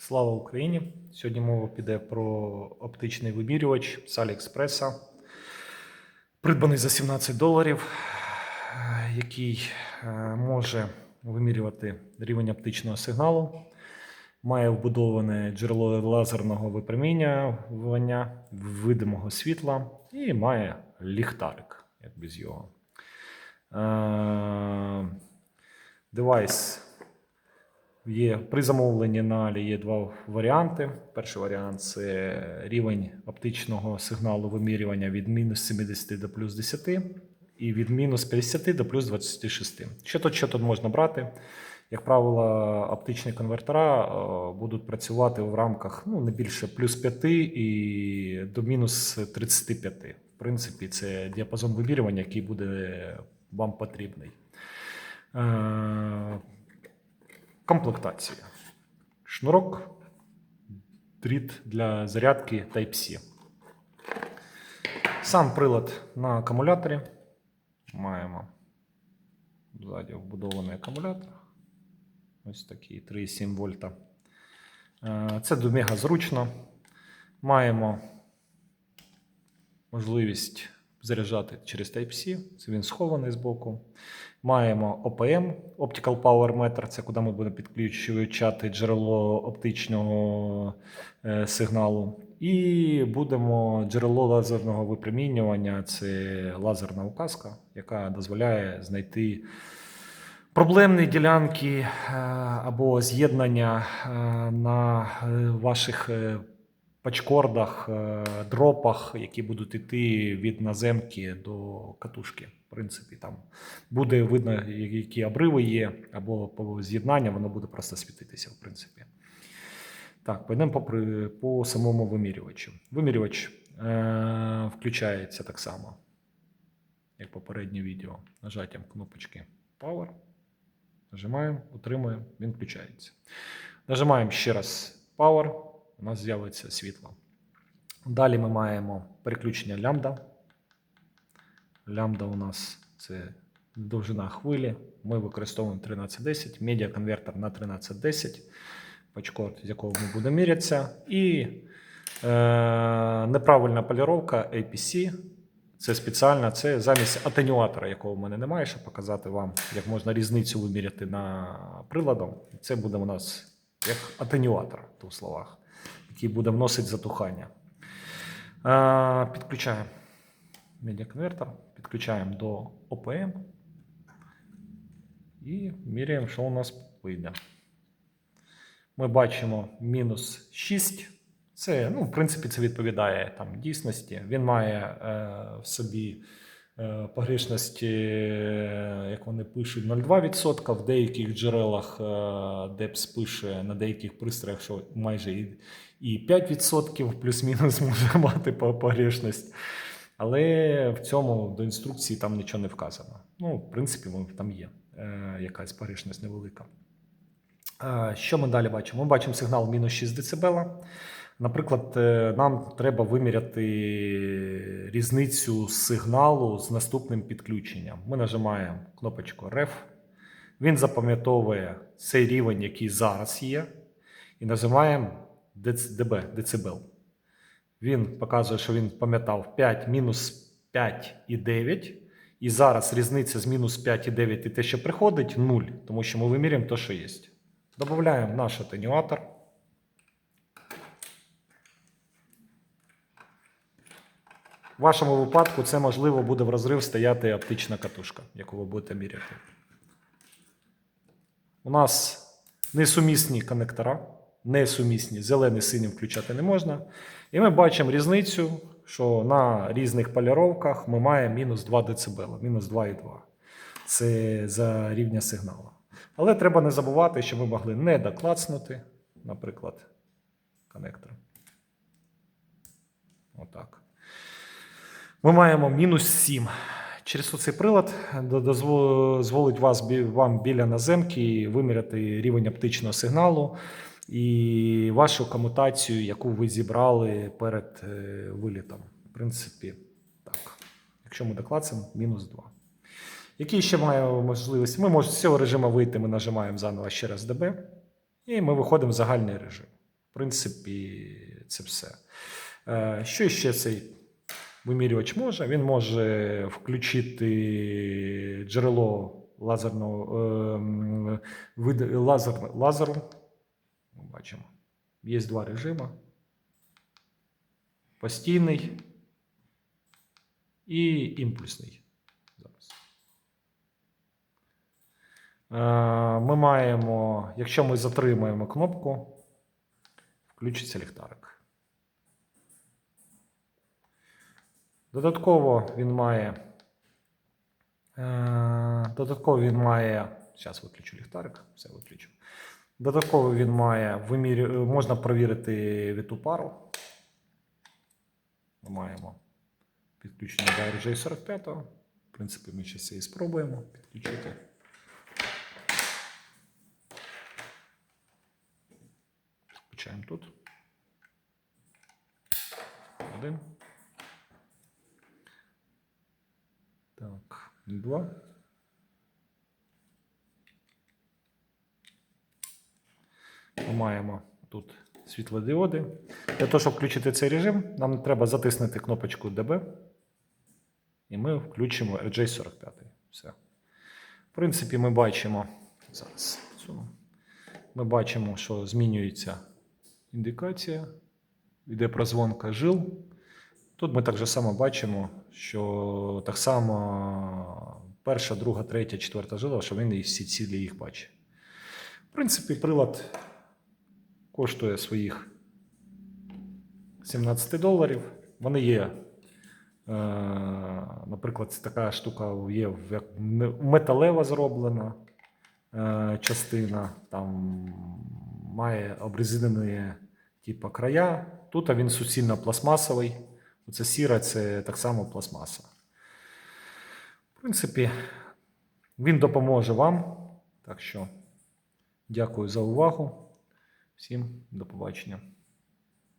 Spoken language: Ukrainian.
Слава Україні! Сьогодні мова піде про оптичний вимірювач з Аліекспреса, придбаний за 17 доларів, який е, може вимірювати рівень оптичного сигналу, має вбудоване джерело лазерного випромінювання, видимого світла і має ліхтарик, як без його. Е, Девайс Є при замовленні на Алі є два варіанти. Перший варіант це рівень оптичного сигналу вимірювання від мінус 70 до плюс 10 і від мінус 50 до плюс 26. Що тут, що тут можна брати? Як правило, оптичні конвертера е, будуть працювати в рамках ну, не більше плюс 5 і до мінус 35. В принципі, це діапазон вимірювання, який буде вам потрібний. Комплектація. Шнурок, дріт для зарядки Type-C. Сам прилад на акумуляторі. Маємо ззаді вбудований акумулятор. Ось такий 3,7 вольта. Е, Це мега зручно. Маємо можливість заряджати через Type-C. Це він схований збоку. Маємо OPM, Optical Power Meter, це куди ми будемо підключати джерело оптичного е, сигналу. І будемо джерело лазерного випромінювання це лазерна указка, яка дозволяє знайти проблемні ділянки е, або з'єднання е, на ваших пачкордах, е, дропах, які будуть йти від наземки до катушки. В принципі, там буде видно, які обриви є, або по з'єднання воно буде просто світитися, в принципі. Так, пойдемо по, по самому вимірювачу. Вимірювач е, включається так само, як попереднє відео, нажаттям кнопочки Power. Нажимаємо, утримуємо, він включається. Нажимаємо ще раз Power, у нас з'явиться світло. Далі ми маємо переключення лямбда. Лямбда у нас це довжина хвилі. Ми використовуємо 1310, медіаконвертер на 1310, пачкорд, з якого ми будемо мірятися. І е, неправильна поліровка APC. Це спеціально, це замість атенюатора, якого в мене немає, щоб показати вам, як можна різницю виміряти на приладом. Це буде у нас як атенюатор, в словах, який буде вносити затухання. Е, підключаємо медіаконвертер, підключаємо до OPM і міряємо, що у нас вийде. Ми бачимо мінус 6. Це, ну, в принципі, це відповідає там, дійсності. Він має е, в собі е, погрешності, е, як вони пишуть, 0,2%. В деяких джерелах е, DEPS пише на деяких пристроях, що майже і, і 5% плюс-мінус може мати по- погрешність. Але в цьому до інструкції там нічого не вказано. Ну, в принципі, там є е, якась погрешність невелика. Що ми далі бачимо? Ми бачимо сигнал мінус 6 дБ. Наприклад, е, нам треба виміряти різницю сигналу з наступним підключенням. Ми нажимаємо кнопочку REF. Він запам'ятовує цей рівень, який зараз є, і нажимаємо dB, децибел. Він показує, що він пам'ятав 5 мінус 5 і 9. І зараз різниця з мінус 5 і 9 і те, що приходить, 0, тому що ми вимірюємо те, що є. Додаємо наш атенюатор. В вашому випадку це можливо буде в розрив стояти оптична катушка, яку ви будете міряти. У нас несумісні коннектора, несумісні, зелений синім включати не можна. І ми бачимо різницю, що на різних поліровках ми маємо мінус 2 дБ, мінус 2,2. Це за рівня сигналу. Але треба не забувати, що ми могли не доклацнути, наприклад, коннектор. Отак. Ми маємо мінус 7. Через цей прилад дозволить вас, вам біля наземки виміряти рівень оптичного сигналу і вашу комутацію, яку ви зібрали перед е, вилітом. В принципі, так. Якщо ми доклацаємо, мінус 2. Які ще маємо можливість? Ми можемо з цього режиму вийти, ми нажимаємо заново ще раз ДБ, і ми виходимо в загальний режим. В принципі, це все. Е, Що ще цей вимірювач може? Він може включити джерело лазерного вид, лазер, лазеру. Ми бачимо. Є два режими. Постійний і імпульсний. Зараз. Е, Ми маємо, якщо ми затримаємо кнопку, включиться ліхтарик. Додатково він має. е, Додатково він має. Зараз виключу ліхтарик, все виключу. Додатково він має вимірю, е, можна провірити віту пару. Ми маємо підключення до RJ45. В принципі, ми ще і спробуємо підключити. Включаємо тут. Один. Так, два. Ми маємо тут світлодіоди. Для того, щоб включити цей режим, нам треба затиснути кнопочку DB. І ми включимо RJ45. Все. В принципі, ми бачимо. Зараз. Ми бачимо, що змінюється індикація. Йде прозвонка жил. Тут ми так само бачимо, що так само перша, друга, третя, четверта жила, що він і всі цілі їх бачить. В принципі, прилад коштує своїх 17 доларів. Вони є, е, наприклад, така штука є як металева зроблена е, частина, там має обрезинені типу, края. Тут він суцільно пластмасовий. Оце сіра, це так само пластмаса. В принципі, він допоможе вам. Так що дякую за увагу. Всім до побачення.